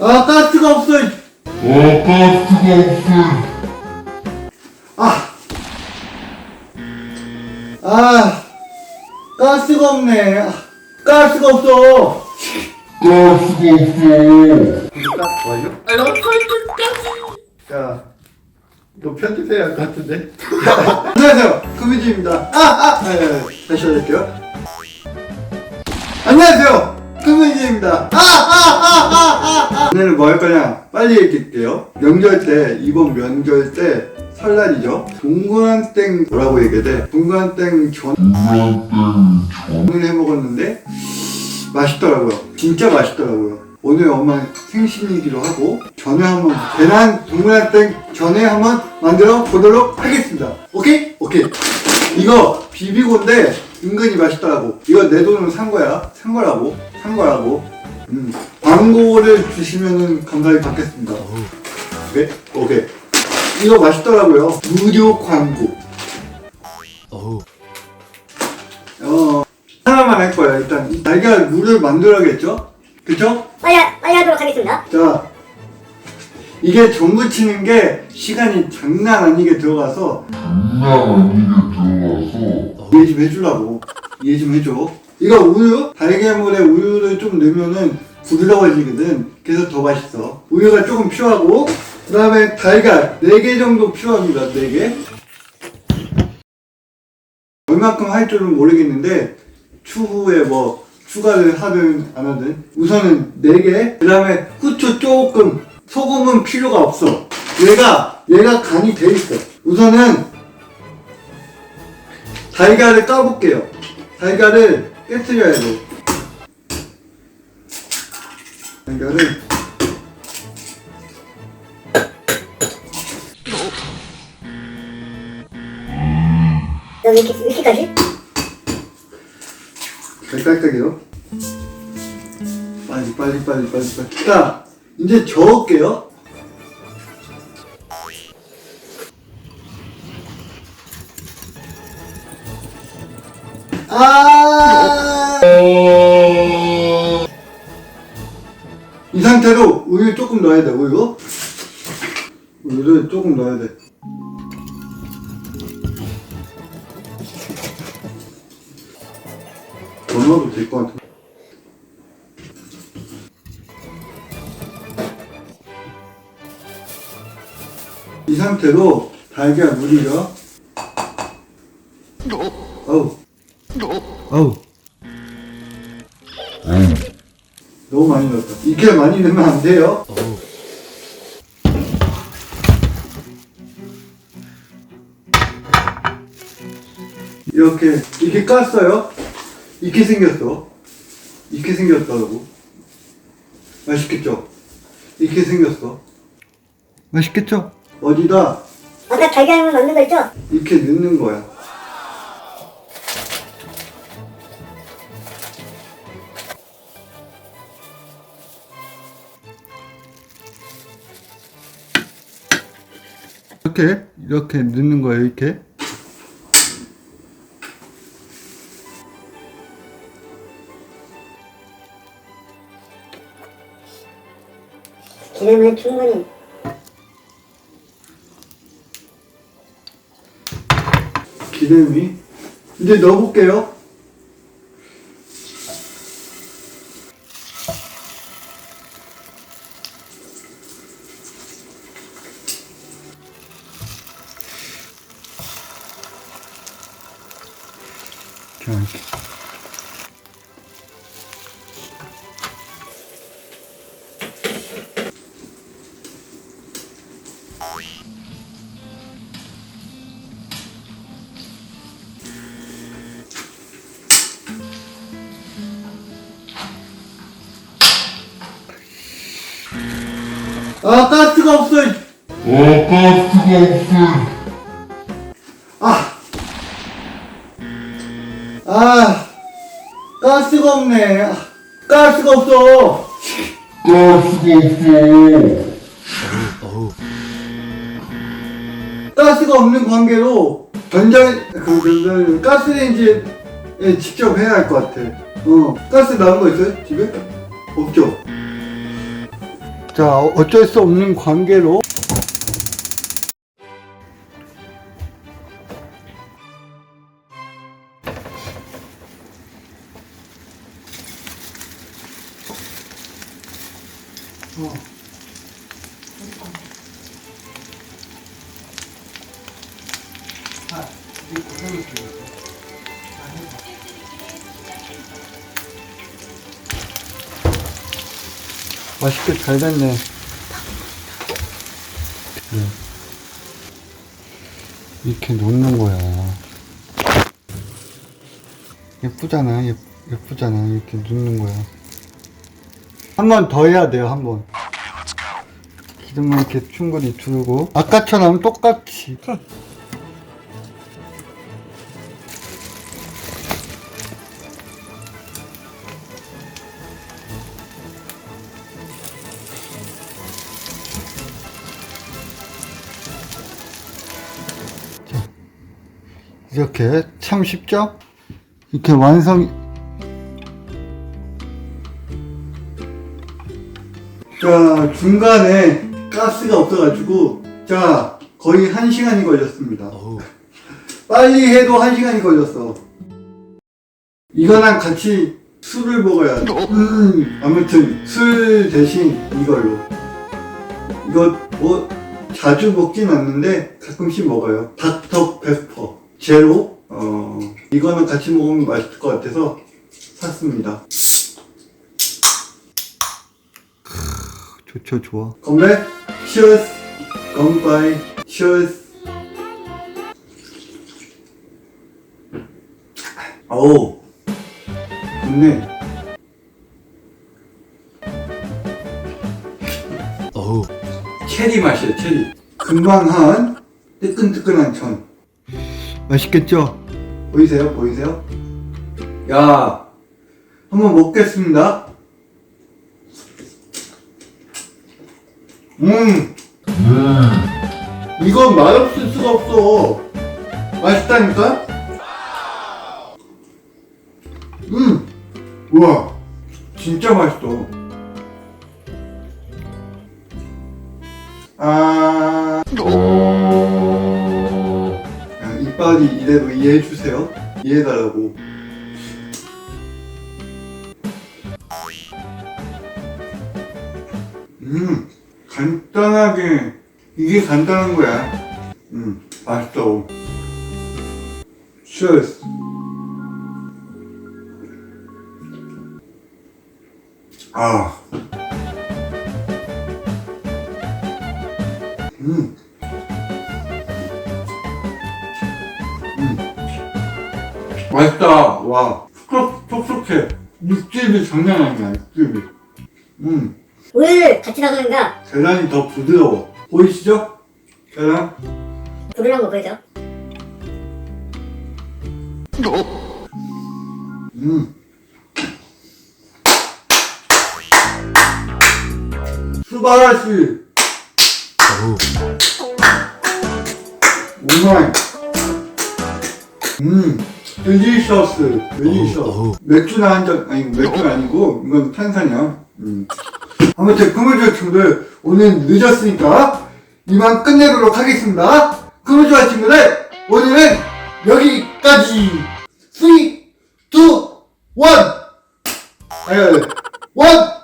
아 가스가 없어 어, 가스가 없어. 아, 아, 가스가 없네. 아, 가스가 없어. 가스가 없어. 가스 뭐죠? 자, 이거 편집해야 할 것 같은데. 안녕하세요, 금민지입니다. 아, 아, 아, 예, 예. 다시 해볼게요. 안녕하세요, 금민지입니다. 아, 아, 아, 아, 아, 아. 오늘은 뭐 할 거냐? 빨리 얘기할게요. 명절 때, 이번 명절 때 설날이죠. 동그란땡 뭐라고 얘기해야 돼? 동그란땡 전 전을 해 먹었는데 맛있더라고요. 진짜 맛있더라고요. 오늘 엄마 생신이기도 하고 전에 한번 계란 동그란땡 전에 한번 만들어 보도록 하겠습니다. 오케이? 오케이. 이거 비비고인데 은근히 맛있더라고. 이거 내 돈으로 산 거야. 산 거라고. 산 거라고. 음. 광고를 주시면은 감사히 받겠습니다. 오케이? 오케이. 이거 맛있더라고요. 무료 광고. 어, 하나만 할 거야. 일단 이 달걀 물을 만들어야겠죠? 그쵸? 빨리, 빨리 하도록 하겠습니다. 자, 이게 전부 치는 게 시간이 장난 아니게 들어가서 장난 아니게 들어가서. 이해 좀 해주라고. 이해 좀 해줘. 이거 우유? 달걀물에 우유를 좀 넣으면은 부드러워지거든. 그래서 더 맛있어. 우유가 조금 필요하고, 그 다음에 달걀 4개 정도 필요합니다. 4개. 얼마큼 할 줄은 모르겠는데, 추후에 뭐, 추가를 하든 안 하든, 우선은 4개. 그 다음에 후추 조금, 소금은 필요가 없어. 얘가, 얘가 간이 돼 있어. 우선은 달걀을 까볼게요. 달걀을 깨뜨려야 돼. 달걀을 이렇게, 이렇게까지? 잘 깔짝이요. 빨리 빨리 빨리 빨리 빨리. 자, 이제 저을게요. 아! 이 상태로 우유 조금 넣어야 돼. 우유. 우유를 조금 넣어야 돼. 더 넣어도 될 것 같아. 이 상태로 달걀 물이죠. 어우. 어우. 너무 많이 넣었다. 이렇게 많이 넣으면 안 돼요. 이렇게 이렇게 깠어요. 이렇게 생겼어. 이렇게 생겼다고. 맛있겠죠? 이렇게 생겼어. 맛있겠죠? 어디다 아까 달걀물 넣는 거 있죠? 이렇게 넣는 거야. 이렇게 이렇게 넣는 거예요. 이렇게. 기름을 충분히. 기름이 이제 넣어볼게요. 자, 이렇게. 아 가스가 없어. 어, 가스가 없어. 아, 아, 가스가 없네. 아, 가스가 없어. 가스가 없어. 가스가 없는 관계로 전자 그, 그, 그 가스레인지에 예, 직접 해야 할 것 같아. 어, 가스 나온 거 있어요? 집에? 없죠? 자, 어쩔 수 없는 관계로. 어. 맛있게 잘 됐네. 네. 이렇게 놓는 거야. 예쁘잖아, 예, 예쁘잖아. 이렇게 놓는 거야. 한 번 더 해야 돼요, 한 번. 기름을 이렇게 충분히 두르고. 아까처럼 똑같이. 이렇게 참 쉽죠? 이렇게 완성. 자, 중간에 가스가 없어가지고, 자, 거의 한 시간이 걸렸습니다. 빨리 해도 한 시간이 걸렸어. 이거랑 같이 술을 먹어야 돼. 음, 아무튼, 술 대신 이걸로. 이거 뭐, 자주 먹진 않는데 가끔씩 먹어요. 닥터 페퍼. 제로. 어, 이거는 같이 먹으면 맛있을 것 같아서 샀습니다. 좋죠, 좋아. 건배. Cheers. 건바이. Cheers. 어우. 좋네. 어우, 체리 맛이에요, 체리. 금방 한 뜨끈뜨끈한 전. 맛있겠죠? 보이세요? 보이세요? 야, 한번 먹겠습니다. 음, 이건 맛없을 수가 없어. 맛있다니까? 음, 우와, 진짜 맛있어. 아, 아, 이빨이 이대로 이해해 주세요. 이해해달라고. 음, 간단하게 이게 간단한 거야. 음, 맛있어. Cheers. 아. 음. 맛있다. 와. 촉촉, 촉촉해. 육즙이 장난 아니야, 육즙이. 음. 우유를 같이 넣으니까 계란이 더 부드러워. 보이시죠? 계란? 부드러운 거 보이죠? 음. 수바라시. 오마이. 음. 딜리셔스. 딜리셔스. 어우. 맥주나 한 잔, 아니, 맥주 아니고, 이건 탄산이야. 음. 아무튼, 금요일 친구들, 오늘 늦었으니까, 이만 끝내도록 하겠습니다. 금요일 친구들, 오늘은 여기까지! 3, 2, 1! 아유, 1!